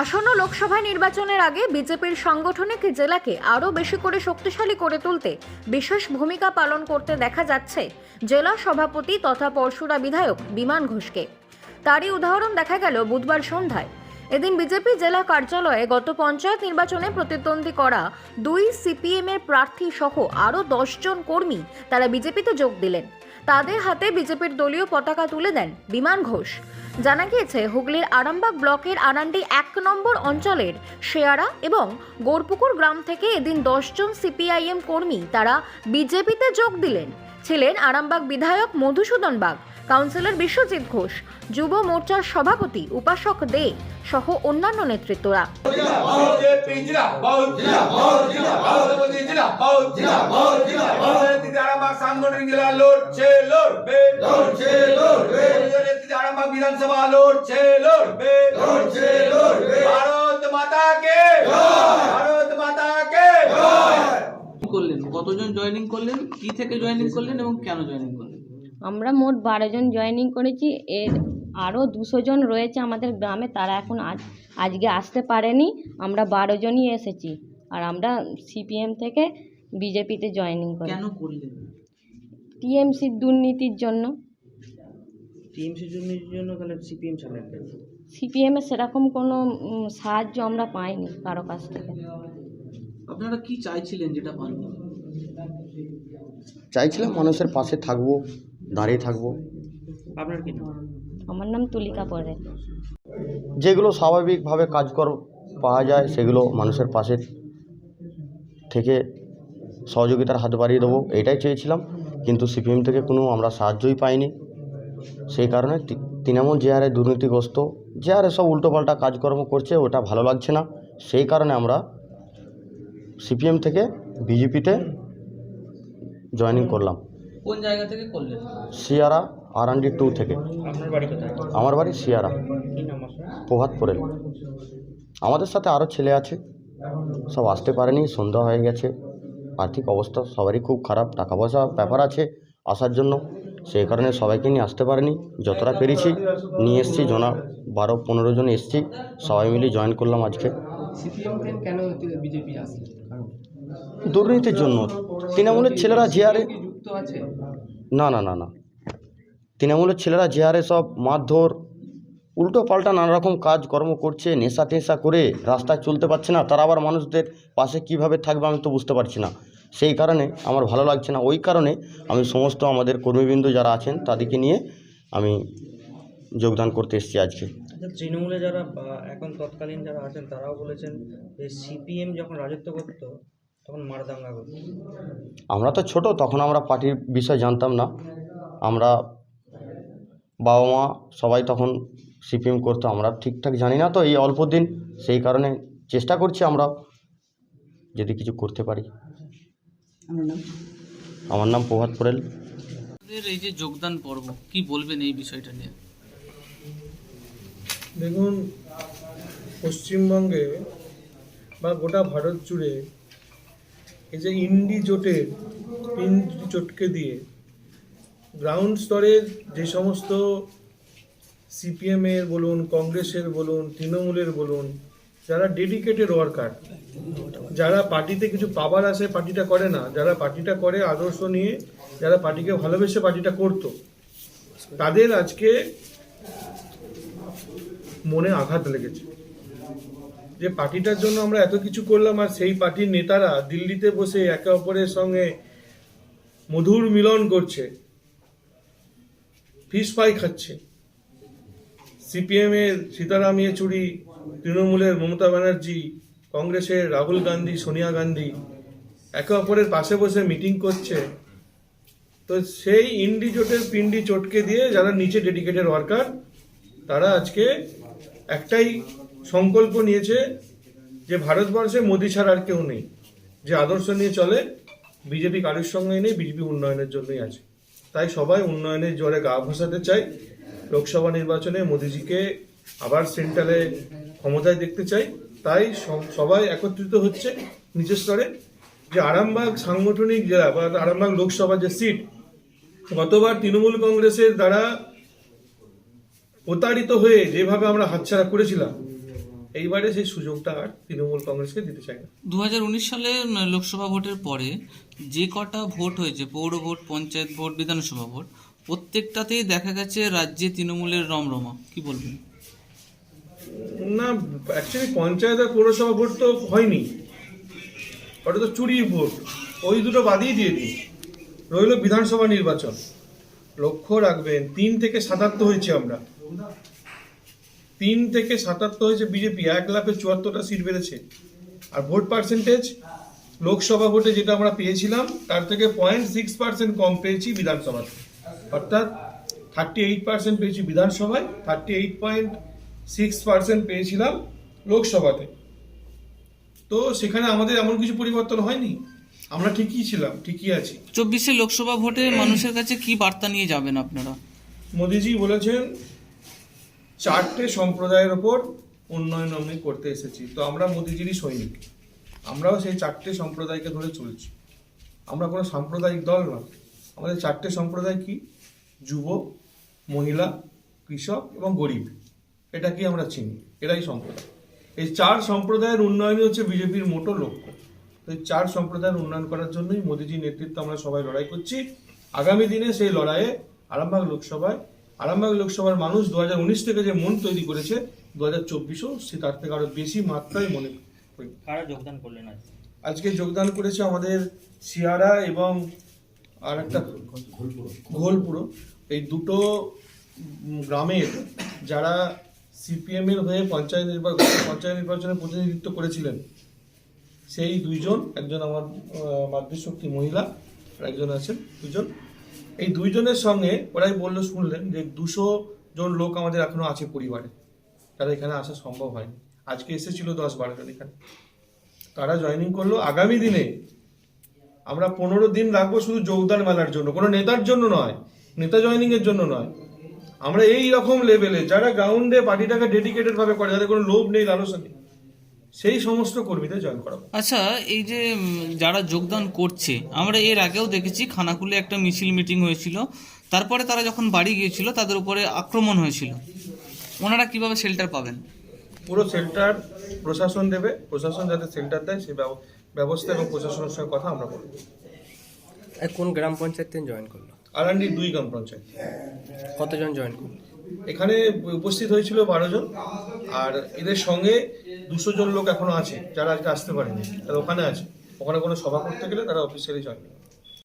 আসন্ন লোকসভা নির্বাচনের আগে বিজেপির সাংগঠনিক জেলাকে আরও বেশি করে শক্তিশালী করে তুলতে বিশেষ ভূমিকা পালন করতে দেখা যাচ্ছে জেলা সভাপতি তথা পরশুরা বিধায়ক বিমান ঘোষকে। তারই উদাহরণ দেখা গেল বুধবার সন্ধ্যায়। এদিন বিজেপি জেলা কার্যালয়ে গত পঞ্চায়েত নির্বাচনে প্রতিদ্বন্দ্বী করা দুই সিপিএমের প্রার্থী সহ আরও জন কর্মী তারা বিজেপিতে যোগ দিলেন। তাদের হাতে বিজেপির দলীয় পতাকা তুলে দেন বিমান ঘোষ। জানা গিয়েছে, হুগলির আরামবাগ ব্লকের আনান্ডি এক নম্বর অঞ্চলের শেয়ারা এবং গোরপুকুর গ্রাম থেকে এদিন দশজন সিপিআইএম কর্মী তারা বিজেপিতে যোগ দিলেন। ছিলেন আরামবাগ বিধায়ক মধুসূদন বাগ। কাউন্সিলর বিশ্বজিৎ ঘোষ, যুব মোর্চার সভাপতি উপাসক দে সহ অন্যান্য নেতৃত্বরা। বিধানসভা করলেন? কতজন জয়েনিং করলেন? কি থেকে জয়েনিং করলেন এবং কেন জয়েনিং করলেন? আমরা মোট বারো জন জয়েনিং করেছি। এর আরও দুশো জন রয়েছে আমাদের গ্রামে। তারা এখন আজ আজকে আসতে পারেনি। আমরা বারো জনই এসেছি। আর আমরা সিপিএম থেকে বিজেপিতে জয়েনিং করি টিএমসির দুর্নীতির জন্য। টিএমসির জন্য জন্য তাহলে সিপিএম ছাড়লেন সেরকম কোনো সাহায্য আমরা পাইনি কারও কাছ থেকে। আপনারা কি চাইছিলেন যেটা পাননি চাইছিলাম মানুষের পাশে থাকব। দাঁড়িয়ে থাকব। আপনার কি নাম? আমার নাম তুলিকা পরে। যেগুলো স্বাভাবিকভাবে কাজকর পাওয়া যায় সেগুলো মানুষের পাশে থেকে সহযোগিতার হাত বাড়িয়ে দেবো এটাই চেয়েছিলাম। কিন্তু সিপিএম থেকে কোনো আমরা সাহায্যই পাইনি। সেই কারণে তৃণমূল যে হারে দুর্নীতিগ্রস্ত যে হারে সব উল্টোপাল্টা কাজকর্ম করছে ওটা ভালো লাগছে না। সেই কারণে আমরা সিপিএম থেকে বিজেপিতে জয়েনিং করলাম। কোন জায়গা থেকে করলেন? সিয়ারা আর আন্ডি টু থেকে। আপনার বাড়ি কোথায়? আমার বাড়ি সিয়ারা। কি নাম আপনার? প্রভাত পড়েল আমাদের সাথে আরও ছেলে আছে। সব আসতে পারেনি সন্ধ্যা হয়ে গেছে। আর্থিক অবস্থা সবারই খুব খারাপ টাকা পয়সা ব্যাপার আছে আসার জন্য। সেই কারণে সবাইকে নিয়ে আসতে পারেনি। যতটা পেরেছি নিয়ে এসেছি জনা বারো পনেরো জন এসেছি। সবাই মিলে জয়েন করলাম আজকে। দুর্নীতির জন্য। তৃণমূলের ছেলেরা যে হারে যুক্ত আছে? না না না না। তৃণমূলের ছেলেরা যে হারে সব মারধর উল্টো পাল্টা নানা রকম কাজকর্ম করছে নেশা টেশা করে রাস্তায় চলতে পারছে না তারা আবার মানুষদের পাশে কীভাবে থাকবে আমি তো বুঝতে পারছি না। সেই কারণে আমার ভালো লাগছে না। ওই কারণে আমি সমস্ত আমাদের কর্মীবৃন্দ যারা আছেন তাদেরকে নিয়ে আমি যোগদান করতে এসেছি আজকে। আচ্ছা তৃণমূলে যারা এখন তৎকালীন যারা আছেন তারাও বলেছেন যে সিপিএম যখন রাজত্ব করতো আমরা তো ছোট তখন আমরা পার্টির বিষয় জানতাম না। আমরা বাবা মা সবাই তখন সিপিএম করতো আমরা ঠিকঠাক জানি না তো এই অল্প দিন সেই কারণে চেষ্টা করছি আমরা যদি কিছু করতে পারি। আমার নাম? প্রভাত পোরেল এই যে যোগদান পর্ব কি বলবেন এই বিষয়টা নিয়ে? দেখুন পশ্চিমবঙ্গে বা গোটা ভারত জুড়ে এই যে ইন্ডি জোটের ইন্ডি জোটকে দিয়ে গ্রাউন্ড স্তরের যে সমস্ত সিপিএমের বলুন কংগ্রেসের বলুন, তৃণমূলের বলুন, যারা ডেডিকেটেড ওয়ার্কার যারা পার্টিতে কিছু পাবার আসে পার্টিটা করে না, যারা পার্টিটা করে আদর্শ নিয়ে, যারা পার্টিকে ভালোবেসে পার্টিটা করতো, তাদের আজকে মনে আঘাত লেগেছে। যে পার্টিটার জন্য আমরা এত কিছু করলাম আর সেই পার্টির নেতারা দিল্লিতে বসে একে অপরের সঙ্গে মধুর মিলন করছে ফিস ফ্রাই খাচ্ছে। সিপিএম এর সীতারাম ইয়েচুরি, তৃণমূলের মমতা ব্যানার্জি, কংগ্রেসের রাহুল গান্ধী, সোনিয়া গান্ধী একে অপরের পাশে বসে মিটিং করছে। তো সেই ইন্ডি জোটের পিন্ডি চটকে দিয়ে যারা নিচে ডেডিকেটেড ওয়ার্কার তারা আজকে একটাই সংকল্প নিয়েছে যে ভারতবর্ষে মোদী ছাড়া আর কেউ নেই। যে আদর্শ নিয়ে চলে, বিজেপি কারোর সঙ্গেই নেই, বিজেপি উন্নয়নের জন্যই আছে। তাই সবাই উন্নয়নের জোরে গা ভাসাতে চাই। লোকসভা নির্বাচনে মোদিজিকে আবার সেন্ট্রালে ক্ষমতায় দেখতে চাই। তাই সব- সবাই একত্রিত হচ্ছে নিচের স্তরে যে আরামবাগ সাংগঠনিক জেলা বা আরামবাগ লোকসভা যে সিট, গতবার তৃণমূল কংগ্রেসের দ্বারা প্রতারিত হয়ে যেভাবে আমরা হাতছাড়া করেছিলাম এইবারে সেই সুযোগটা আর তৃণমূল কংগ্রেসকে দিতে চায় না। দু হাজার উনিশ সালে লোকসভা ভোটের পরে যে কটা ভোট হয়েছে পৌর vote panchayat vote Vidhan Sabha vote প্রত্যেকটাতেই দেখা গেছে রাজ্যে তৃণমূলের রমরমা। কি বলবেন? না অ্যাকচুয়ালি পঞ্চায়েত আর পৌরসভা ভোট তো হয়নি। ওটা তো চুরি ভোট। ওই দুটো বাদিয়ে দিয়ে দিন রইল বিধানসভা নির্বাচন। লক্ষ্য রাখবেন তিন থেকে সাতাত্তর হয়েছে আমরা। তিন থেকে সাতাত্তর হয়েছে বিজেপি এক লাফে চুয়াত্তরটা সিট বেড়েছে। আর ভোট পার্সেন্টেজ লোকসভা ভোটে যেটা আমরা পেয়েছিলাম তার থেকে পয়েন্ট সিক্স পার্সেন্ট কম পেয়েছি বিধানসভাতে। অর্থাৎ থার্টি এইট পার্সেন্ট পেয়েছি বিধানসভায় thirty eight point six percent পেয়েছিলাম লোকসভাতে। তো সেখানে আমাদের এমন কিছু পরিবর্তন হয়নি? আমরা ঠিকই ছিলাম ঠিকই আছি। চব্বিশে লোকসভা ভোটে মানুষের কাছে কি বার্তা নিয়ে যাবেন আপনারা? মোদিজি বলেছেন চারটে সম্প্রদায়ের ওপর উন্নয়ন আমি করতে এসেছি। তো আমরা মোদিজিরই সৈনিক। আমরাও সেই চারটে সম্প্রদায়কে ধরে চলছি। আমরা কোনো সাম্প্রদায়িক দল না। আমাদের চারটে সম্প্রদায় কি? যুব, মহিলা, কৃষক এবং গরিব। এটা কি আমরা চিনি? এটাই সম্প্রদায়। এই চার সম্প্রদায়ের উন্নয়নই হচ্ছে বিজেপির মোটো লক্ষ্য। তো এই চার সম্প্রদায়ের উন্নয়ন করার জন্যই মোদিজির নেতৃত্বে আমরা সবাই লড়াই করছি। আগামী দিনে সেই লড়াইয়ে আরামবাগ লোকসভায় আরামবাগ লোকসভার মানুষ দুহাজার উনিশ থেকে যে মন তৈরি করেছে দু হাজার চব্বিশেও সে তার থেকে আরও বেশি মাত্রায় মনে করি। কারা যোগদান করলেন আজ আজকে যোগদান করেছে আমাদের সিয়ারা এবং আর একটা ঘোলপুরো। এই দুটো গ্রামের যারা সিপিএম এর হয়ে পঞ্চায়েত নির্বাচন পঞ্চায়েত নির্বাচনে প্রতিনিধিত্ব করেছিলেন সেই দুইজন একজন আমার মাতৃশক্তি মহিলা আর একজন আছেন দুজন। এই দুইজনের সঙ্গে ওরাই বলল, শুনলেন যে দুশো জন লোক আমাদের এখনও আছে পরিবারে। তারা এখানে আসা সম্ভব হয়নি। আজকে এসেছিল দশ বারো জন এখানে। তারা জয়েনিং করল। আগামী দিনে আমরা পনেরো দিন রাখব শুধু যোগদান মেলার জন্য। কোনো নেতার জন্য নয়, নেতা জয়েনিং এর জন্য নয়। আমরা এই রকম লেভেলে যারা গ্রাউন্ডে পার্টিটাকে ডেডিকেটেড ভাবে করে যাদের কোনো লোভ নেই, লালসা নেই। সেই সমস্ত কর্মীদের জয়েন করাবো। আচ্ছা এই যে যারা যোগদান করছে আমরা এর আগেও দেখেছি খানাকুলে একটা মিছিল মিটিং হয়েছিল। তারপরে তারা যখন বাড়ি গিয়েছিল তাদের উপরে আক্রমণ হয়েছিল। ওনারা কীভাবে শেল্টার পাবেন? পুরো সেন্টার প্রশাসন দেবে। প্রশাসন যাতে সেন্টার দেয় সেই ব্যবস্থা এবং প্রশাসনের সঙ্গে কথা আমরা বলব। কোন গ্রাম পঞ্চায়েত থেকে জয়েন করল? আলান্ডি দুই গ্রাম পঞ্চায়েত। কতজন জয়েন করল? এখানে উপস্থিত হয়েছিল বারো জন। আর এদের সঙ্গে দুশো জন লোক এখনও আছে, যারা আজকে আসতে পারেনি, তারা ওখানে আছে। ওখানে কোনো সভা করতে গেলে তারা অফিসিয়ালি জয়েন